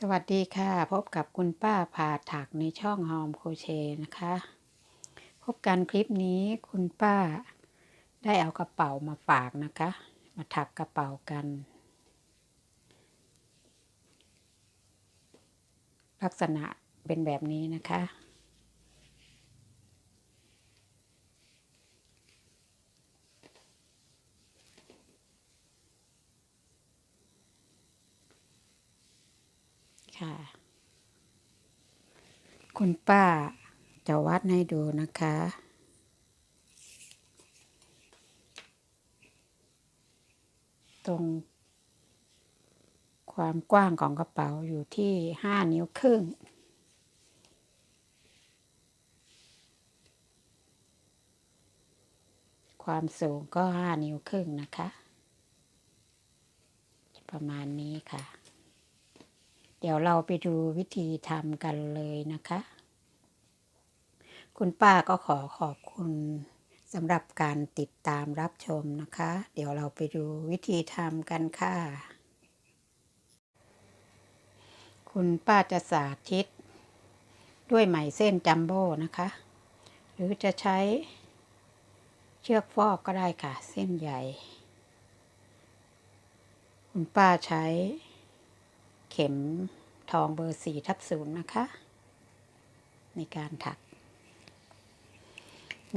สวัสดีค่ะ พบกับคุณป้าผ่าถักในช่องฮอมโคเชนะคะ พบกันคลิปนี้คุณป้าได้เอากระเป๋ามาฝากนะคะ มาถักกระเป๋ากัน ลักษณะเป็นแบบนี้นะคะ ค่ะ คุณป้าจะวัดให้ดูนะคะ ตรง ความกว้างของกระเป๋าอยู่ที่ห้านิ้วครึ่งความสูงก็ห้านิ้วครึ่งนะคะ ประมาณนี้ค่ะ ดี๋ยวเราไปดูวิธีทำกันเลยนะคะ คุณป้าก็ขอขอบคุณสำหรับการติดตามรับชมนะคะ เดี๋ยวเราไปดูวิธีทำกันค่ะ คุณป้าจะสาธิต ด้วยไหมเส้นจัมโบ้นะคะ หรือจะใช้เชือกฟอกก็ได้ค่ะ เส้นใหญ่ คุณป้าใช้เข็ม ทองเบอร์สี่ทับศูนย์นะคะ ในการถัก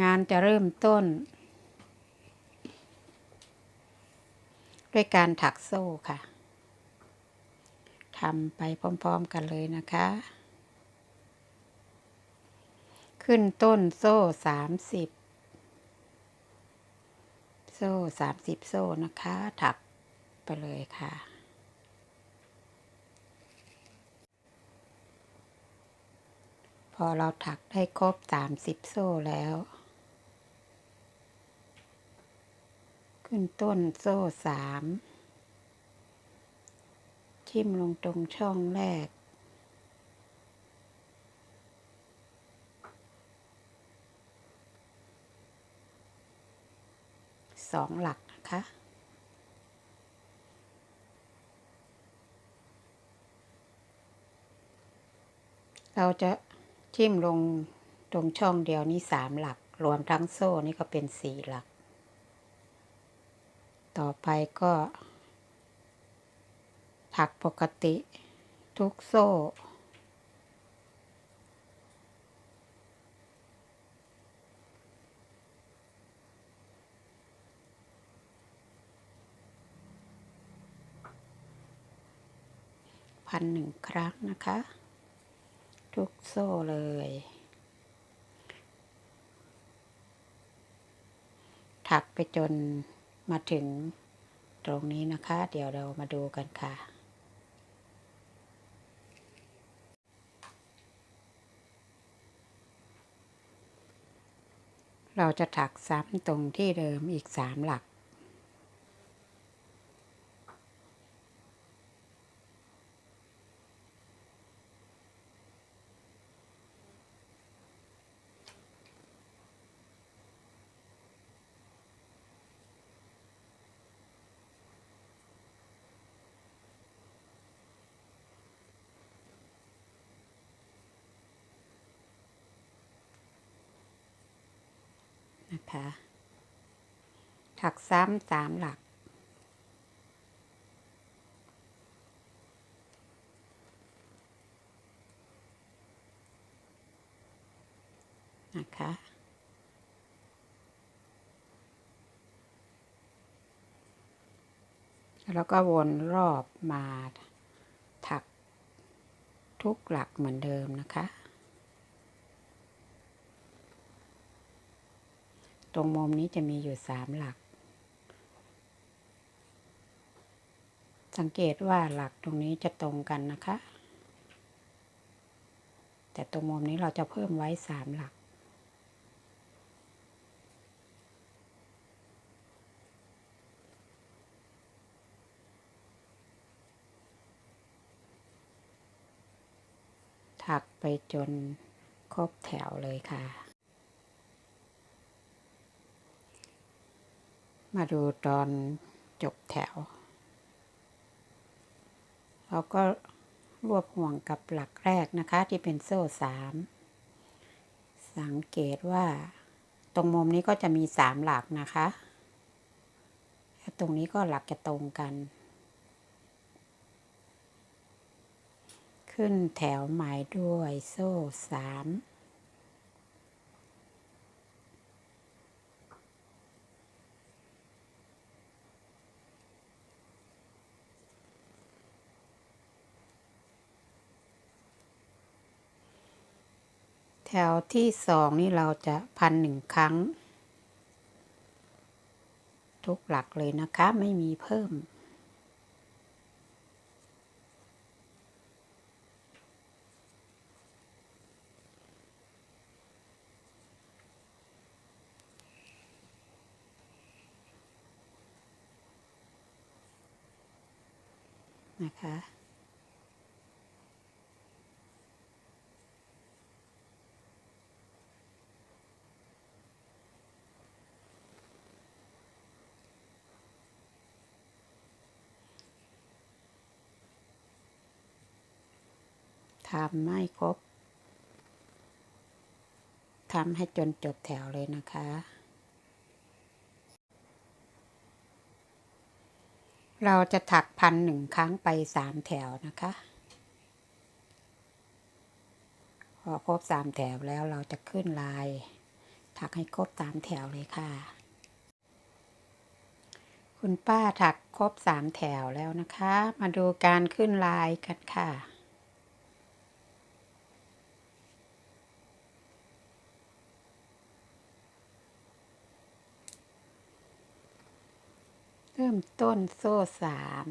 งานจะเริ่มต้น ด้วยการถักโซ่ค่ะทำไปพร้อมๆกันเลยนะคะ ขึ้นต้นโซ่สามสิบโซ่สามสิบโซ่นะคะ ถักไปเลยค่ะ พ อเราถักได้ครบสามสิบโซ่แล้ว ขึ้นต้นโซ่สามทิ่มลงตรงช่องแรก สองหลักนะคะเราจะ ทิ่มลงตรงช่องเดียวนี้สามหลัก รวมทั้งโซ่นี่ก็เป็นสี่หลัก ต่อไปก็ ถักปกติทุกโซ่ พันหนึ่งครั้งนะคะ ทุกโซ่เลย ถักไปจนมาถึงตรงนี้นะคะ เดี๋ยวเรามาดูกันค่ะเราจะถักซ้ำตรงที่เดิมอีกสามหลัก ถักซ้ำสามหลัก นะคะ แล้วก็วนรอบมา ถักทุกหลักเหมือนเดิมนะคะ ต รงมุมนี้จะมีอยู่สามหลัก สังเกตว่าหลักตรงนี้จะตรงกันนะคะ แต่ตรงมุมนี้เราจะเพิ่มไว้สามหลัก ถักไปจนครบแถวเลยค่ะ มาดูตอนจบแถว เราก็รวบห่วงกับหลักแรกนะคะที่เป็นโซ่สามสังเกตว่าตรงมุมนี้ก็จะมีสามหลักนะคะตรงนี้ก็หลักจะตรงกัน ขึ้นแถวหมายด้วยโซ่สาม แถวที่สองนี่เราจะพันหนึ่งครั้ง ทุกหลักเลยนะคะไม่มีเพิ่ม นะคะ ทำไม่ครบทำให้จนจบแถวเลยนะคะ เราจะถักพันหนึ่งครั้งไปสามแถวนะคะ พอครบสามแถวแล้วเราจะขึ้นลาย ถักให้ครบสามแถวเลยค่ะ คุณป้าถักครบสามแถวแล้วนะคะ มาดูการขึ้นลายกันค่ะ เริ่มต้นโซ่สาม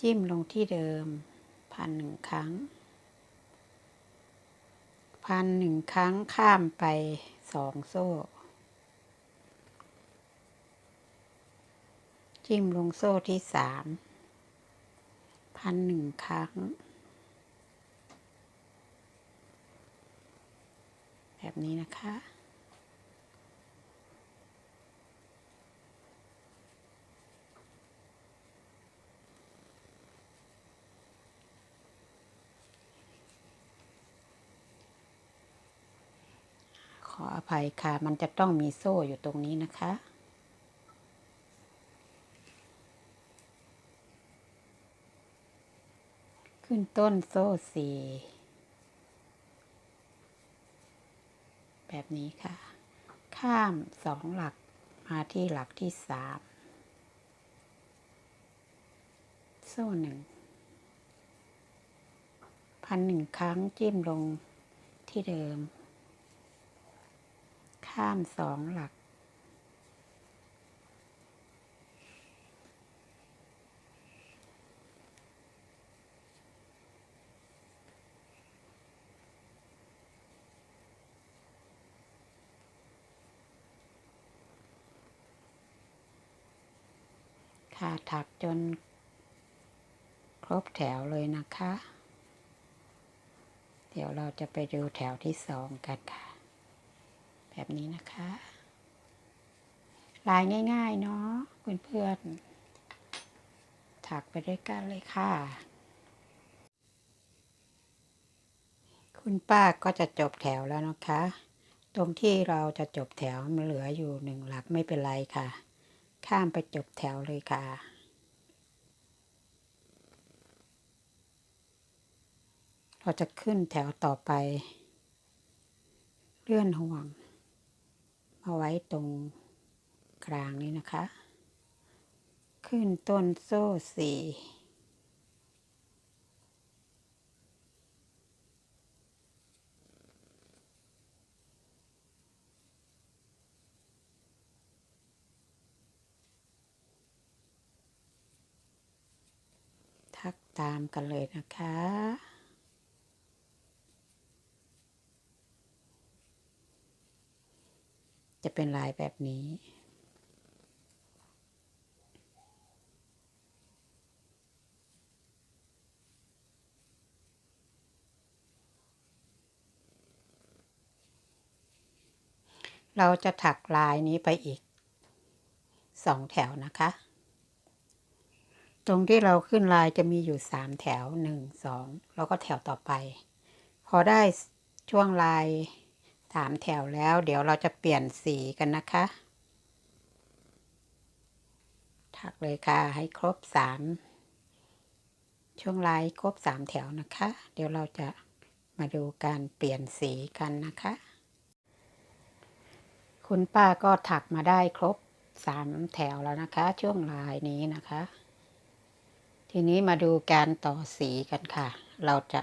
จิ้มลงที่เดิม พันหนึ่งครั้ง พันหนึ่งครั้งข้ามไปสองโซ่ จิ้มลงโซ่ที่สามพันหนึ่งครั้ง แบบนี้นะคะ ข ออภัยค่ะ มันจะต้องมีโซ่อยู่ตรงนี้นะคะ ขึ้นต้นโซ่สี่แบบนี้ค่ะ ข้ามสองหลักมาที่หลักที่สามโซ่หนึ่งพันหนึ่งครั้งจิ้มลงที่เดิม ข้ามสองหลัก ค่ะถักจนครบแถวเลยนะคะ เดี๋ยวเราจะไปดูแถวที่สองกันค่ะ แบบนี้นะคะ ลายง่าย ๆ เนาะเพื่อนๆ ถักไปด้วยกันเลยค่ะ คุณป้าก็จะจบแถวแล้วนะคะ ตรงที่เราจะจบแถวมันเหลืออยู่หนึ่งหลักไม่เป็นไรค่ะ ข้ามไปจบแถวเลยค่ะเราจะขึ้นแถวต่อไป เลื่อนห่วง มาไว้ตรงกลางนี้นะคะ ขึ้นต้นโซ่สี่ทักตามกันเลยนะคะ จะเป็นลายแบบนี้ เราจะถักลายนี้ไปอีกสองแถวนะคะ ตรงที่เราขึ้นลายจะมีอยู่สามแถวหนึ่งสองแล้วก็แถวต่อไป พอได้ช่วงลาย สามแถวแล้ว เดี๋ยวเราจะเปลี่ยนสีกันนะคะ ถักเลยค่ะให้ครบสามช่วงลายครบสามแถวนะคะ เดี๋ยวเราจะมาดูการเปลี่ยนสีกันนะคะ คุณป้าก็ถักมาได้ครบสามแถวแล้วนะคะ ช่วงลายนี้นะคะ ทีนี้มาดูการต่อสีกันค่ะ เราจะ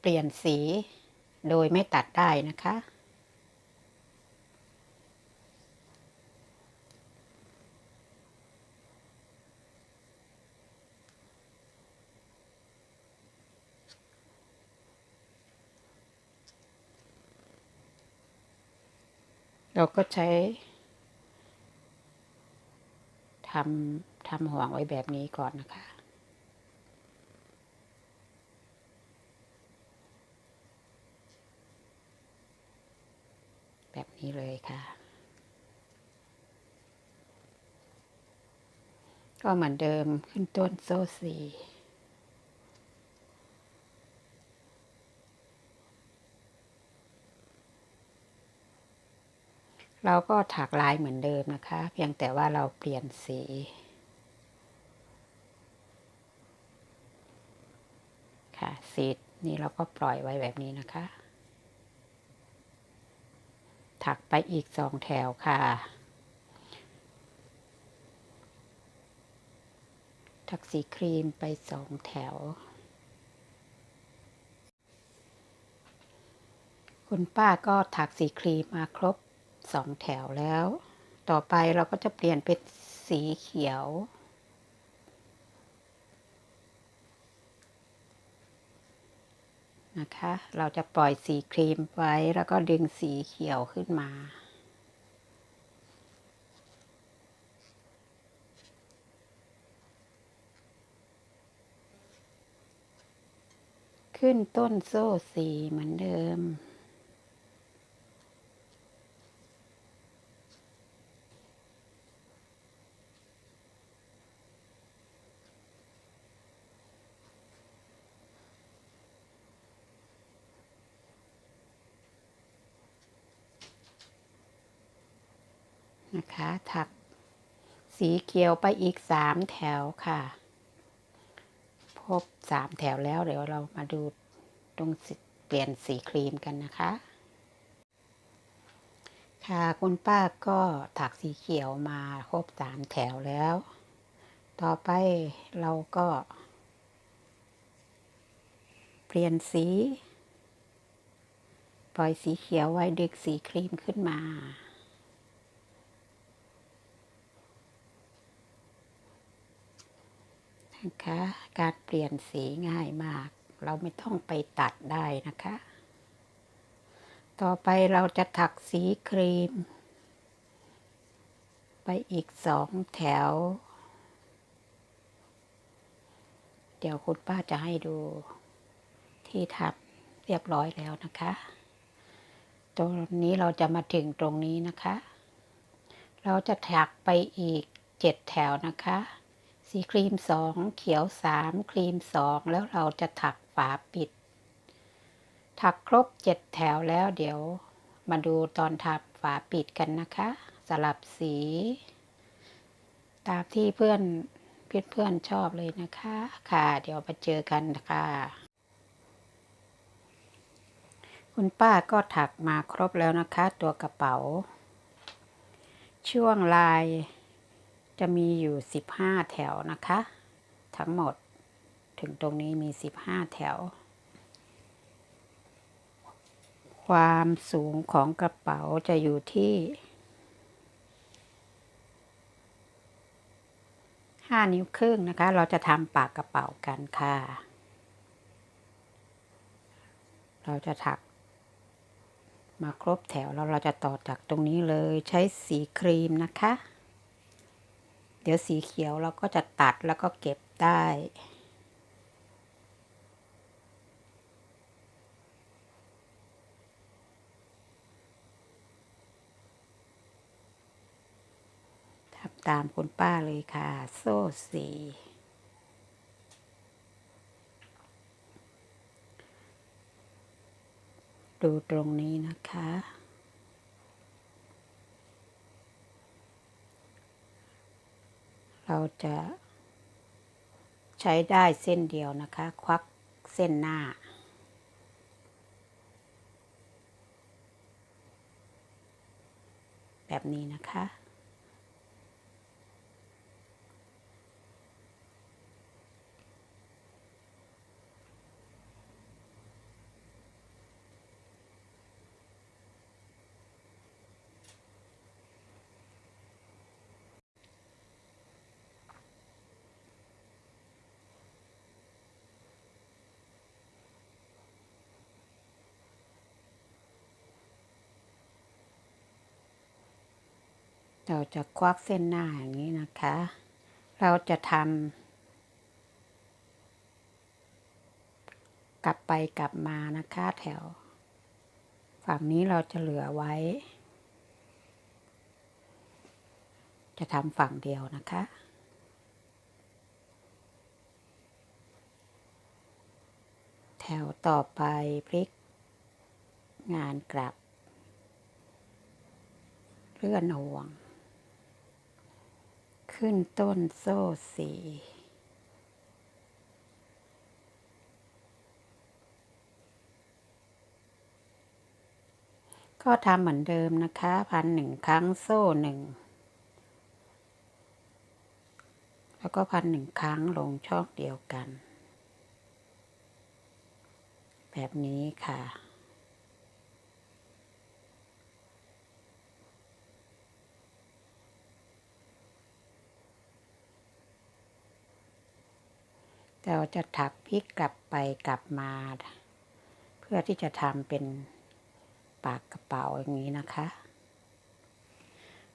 เปลี่ยนสี โดยไม่ตัดได้นะคะ เราก็ใช้ทำทำห่วงไว้แบบนี้ก่อนนะคะ แบบนี้เลย ค่ะ ก็เหมือนเดิมขึ้นต้นโซ่สี่เราก็ถักลายเหมือนเดิมนะคะ เพียงแต่ว่าเราเปลี่ยนสี ค่ะสีนี่เราก็ปล่อยไว้แบบนี้นะคะ ถักไปอีกสองแถวค่ะ ถักสีครีมไปสองแถว คุณป้าก็ถักสีครีมมาครบสองแถวแล้ว ต่อไปเราก็จะเปลี่ยนเป็นสีเขียว นะคะ เราจะปล่อยสีครีมไว้แล้วก็ดึงสีเขียวขึ้นมา ขึ้นต้นโซ่สีเหมือนเดิม นะคะ ถักสีเขียวไปอีกสามแถวค่ะ พบสามแถวแล้วเดี๋ยวเรามาดูตรงเปลี่ยนสีครีมกันนะคะ ค่ะคุณป้าก็ถักสีเขียวมาครบสามแถวแล้ว ต่อไปเราก็ เปลี่ยนสีปล่อยสีเขียวไว้ดึกสีครีมขึ้นมา นะคะการเปลี่ยนสีง่ายมาก เราไม่ต้องไปตัดได้นะคะ ต่อไปเราจะถักสีครีม ไปอีกสองแถว เดี๋ยวคุณป้าจะให้ดูที่ทำเรียบร้อยแล้วนะคะ ตรงนี้เราจะมาถึงตรงนี้นะคะ เราจะถักไปอีกเจ็ดแถวนะคะ สีครีมสองเขียวสามครีมสองแล้วเราจะถักฝาปิด ถักครบเจ็ดแถวแล้วเดี๋ยวมาดูตอนถักฝาปิดกันนะคะ สลับสี ตามที่เพื่อนเพื่อนเพื่อนชอบเลยนะคะ ค่ะ เดี๋ยวมาเจอกันค่ะ คุณป้าก็ถักมาครบแล้วนะคะ ตัวกระเป๋า ช่วงลาย จะมีอยู่ 15 แถวนะคะ ทั้งหมดถึงตรงนี้มี 15 แถว ความสูงของกระเป๋าจะอยู่ที่ 5 นิ้วครึ่งนะคะ เราจะทำปากกระเป๋ากันค่ะ เราจะถักมาครบแถวแล้วเราจะต่อจากตรงนี้เลยใช้สีครีมนะคะ เดี๋ยวสีเขียวเราก็จะตัดแล้วก็เก็บได้ำตามคุณป้าเลยค่ะ โซ่สี่ดูตรงนี้นะคะ เรา จะใช้ได้เส้นเดียวนะคะ ควักเส้นหน้า แบบนี้นะคะ เราจะควักเส้นหน้าอย่างนี้นะคะ เราจะทำกลับไปกลับมานะคะแถว ฝั่งนี้เราจะเหลือไว้ จะทำฝั่งเดียวนะคะแถวต่อไปพลิก งานกลับ เลื่อนห่วง ขึ้นต้นโซ่สีก็ทำเหมือนเดิมนะคะ พันหนึ่งครั้งโซ่หนึ่ง แล้วก็พันหนึ่งครั้งลงช่องเดียวกัน แบบนี้ค่ะ เราจะถักพลิกกลับไปกลับมา เพื่อที่จะทำเป็นปากกระเป๋าอย่างนี้นะคะ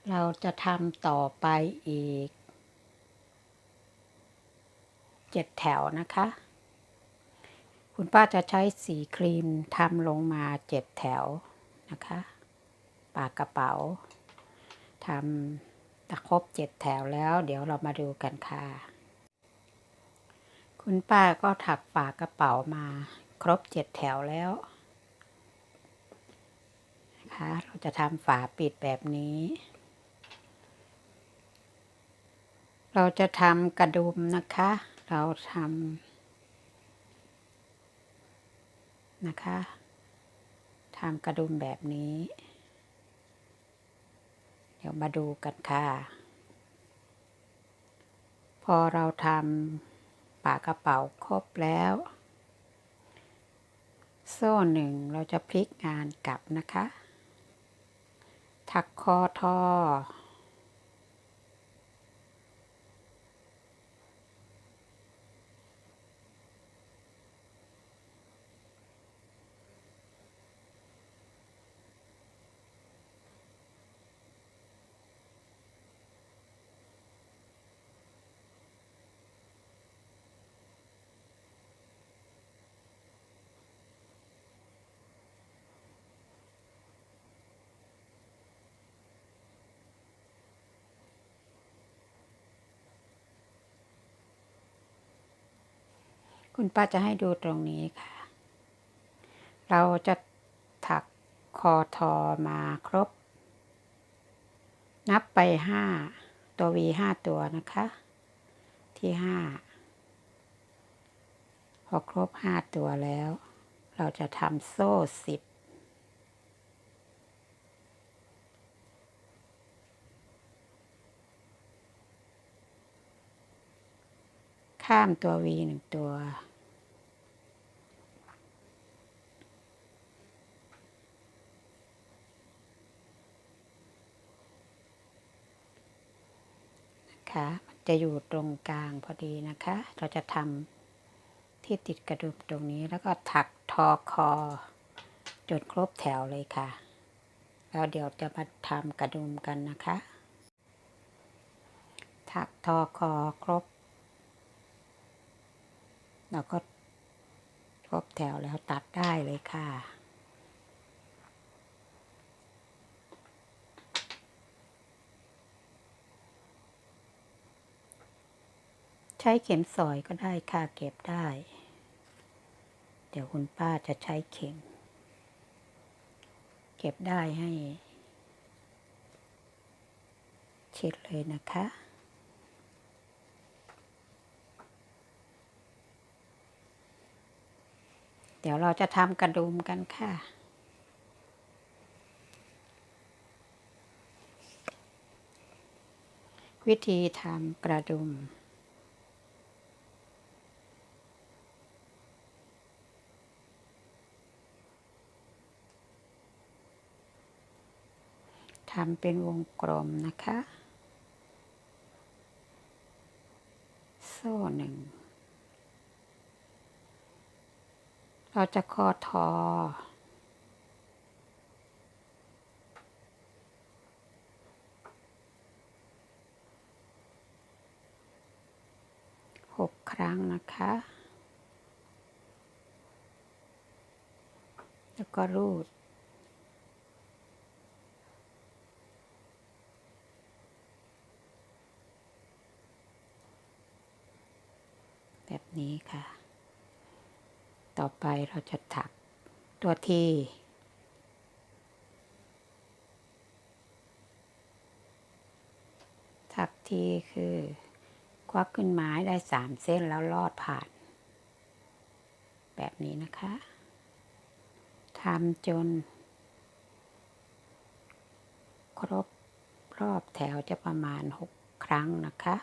เราจะทำต่อไปอีกเจ็ดแถวนะคะ คุณป้าจะใช้สีครีมทำลงมาเจ็ดแถวนะคะ ปากกระเป๋าทำตะครบเจ็ดแถวแล้ว เดี๋ยวเรามาดูกันค่ะ คุณป้าก็ถักฝากระเป๋ามาครบเจ็ดแถวแล้วนะคะเราจะทำฝาปิดแบบนี้ เราจะทำกระดุมนะคะ เราทำนะคะทำกระดุมแบบนี้ เดี๋ยวมาดูกันค่ะ พอเราทำ ปากกระเป๋าครบแล้ว โซ่หนึ่งเราจะพลิกงานกลับนะคะ ถักคอทอ คุณป้าจะให้ดูตรงนี้ค่ะ เราจะถักคอทอมาครบ นับไปห้าตัววีห้าตัวนะคะ ที่ห้าพอครบห้าตัวแล้ว เราจะทำโซ่สิบ ข้ามตัววีหนึ่งตัว นะคะจะอยู่ตรงกลางพอดีนะคะ เราจะทำที่ติดกระดุมตรงนี้แล้วก็ถักทอคอ จนครบแถวเลยค่ะ แล้วเดี๋ยวจะมาทำกระดุมกันนะคะ ถักทอคอครบ เราก็ครบแถวแล้วตัดได้เลยค่ะ ใช้เข็มสอยก็ได้ค่ะเก็บได้ เดี๋ยวคุณป้าจะใช้เข็ม เก็บได้ให้ เช็ดเลยนะคะ เดี๋ยวเราจะทำกระดุมกันค่ะ วิธีทำกระดุม ทำเป็นวงกลมนะคะ โซ่หนึ่ง เราจะคอทอ หกครั้งนะคะ แล้วก็รูด แบบนี้ค่ะ ต่อ ไปเราจะถักตัวที่ถักที่คือ ควักขึ้นไม้ได้สามเส้นแล้วลอดผ่าน แบบนี้นะคะทำจน ครบรอบแถวจะประมาณหกครั้งนะคะ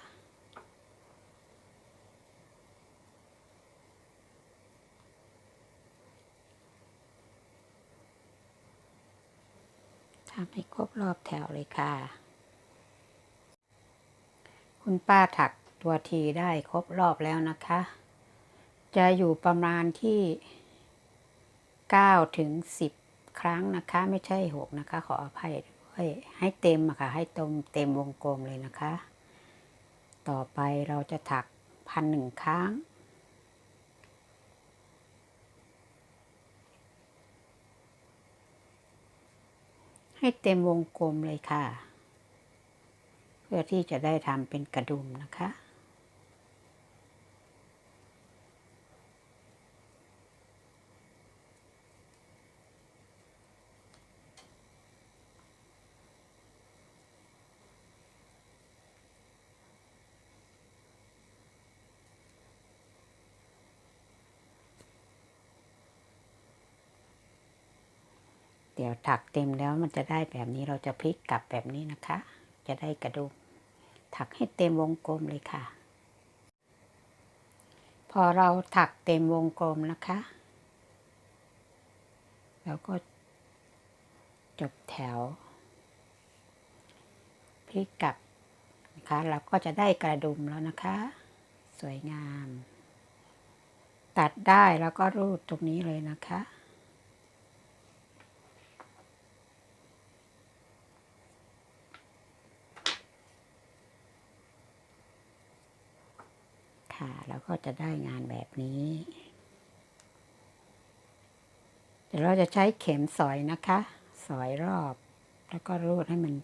ทำให้ครบรอบแถวเลยค่ะ คุณป้าถักตัวทีได้ครบรอบแล้วนะคะ จะอยู่ประมาณที่9ถึง10 ครั้งนะคะ ไม่ใช่ 6 นะคะ ขออภัยด้วยให้เต็มอะค่ะ ให้ตมเต็มวงกลมเลยนะคะ ต่อไปเราจะถักพันหนึ่งครั้ง ให้เต็มวงกลมเลยค่ะ เพื่อที่จะได้ทำเป็นกระดุมนะคะ ดี๋ยวถักเต็มแล้วมันจะได้แบบนี้เราจะพลิกกลับแบบนี้นะคะ จะได้กระดุมถักให้เต็มวงกลมเลยค่ะ พอเราถักเต็มวงกลมนะคะแล้วก็จบแถวพลิกกลับนะคะเราก็จะได้กระดุมแล้วนะคะ สวยงาม ตัดได้แล้วก็รูดตรงนี้เลยนะคะ ค่ะ แล้วก็จะได้งานแบบนี้เดี๋ยวเราจะใช้เข็มสอยนะคะ สอยรอบ แล้วก็รูดให้มัน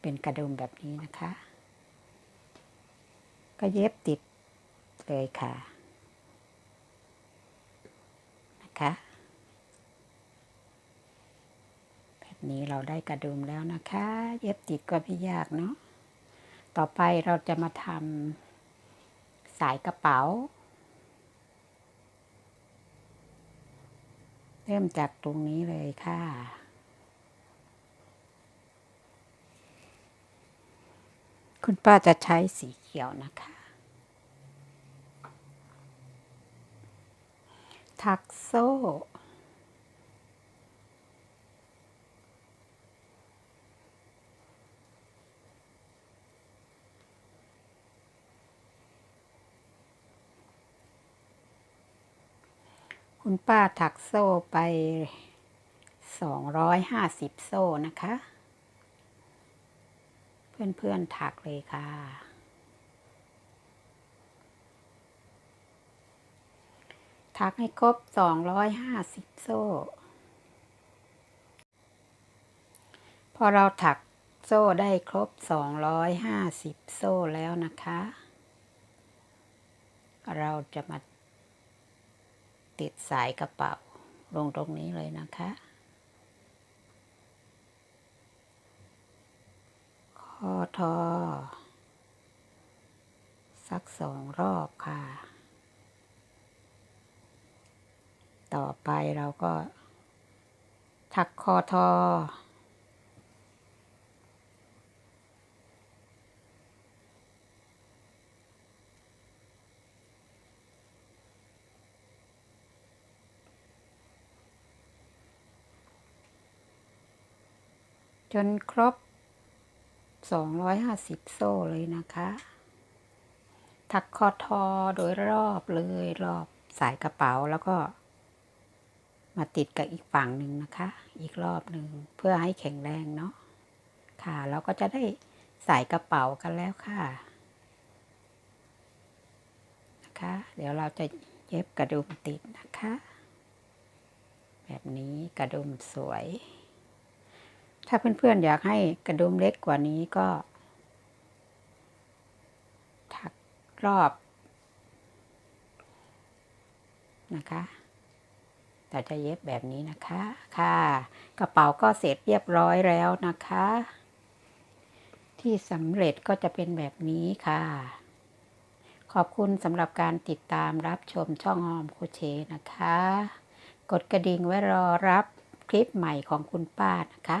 เป็นกระดุมแบบนี้นะคะ ก็เย็บติดเลยค่ะนะคะแบบนี้เราได้กระดุมแล้วนะคะ เย็บติดก็ไม่ยากเนาะต่อไปเราจะมาทำ สายกระเป๋า เริ่มจากตรงนี้เลยค่ะ คุณป้าจะใช้สีเขียวนะคะ ทักโซ่ คุณป้าถักโซ่ไป 250 โซ่นะคะ เพื่อนๆถักเลยค่ะ ถักให้ครบ 250 โซ่ พอเราถักโซ่ได้ครบ 250 โซ่แล้วนะคะ เราจะมา ติดสายกระเป๋าลงตรงนี้เลยนะคะ ข้อทอ สักสองรอบค่ะ ต่อไปเราก็ ถักคอทอ จนครบ 250 โซ่เลยนะคะ ถักคอทอโดยรอบเลยรอบสายกระเป๋าแล้วก็ มาติดกับอีกฝั่งหนึ่งนะคะ อีกรอบหนึ่งเพื่อให้แข็งแรงเนาะค่ะเราก็จะได้ใส่กระเป๋ากันแล้วค่ะนะคะ เดี๋ยวเราจะเย็บกระดุมติดนะคะ แบบนี้กระดุมสวย ถ้าเพื่อนๆอยากให้กระดุมเล็กกว่านี้ก็ ถักรอบนะคะแต่จะเย็บแบบนี้นะคะ ค่ะ กระเป๋าก็เสร็จเรียบร้อยแล้วนะคะ ที่สำเร็จก็จะเป็นแบบนี้ค่ะ ขอบคุณสำหรับการติดตามรับชมช่องหอมโคเชนะคะ กดกระดิ่งไว้รอรับคลิปใหม่ของคุณป้านะคะ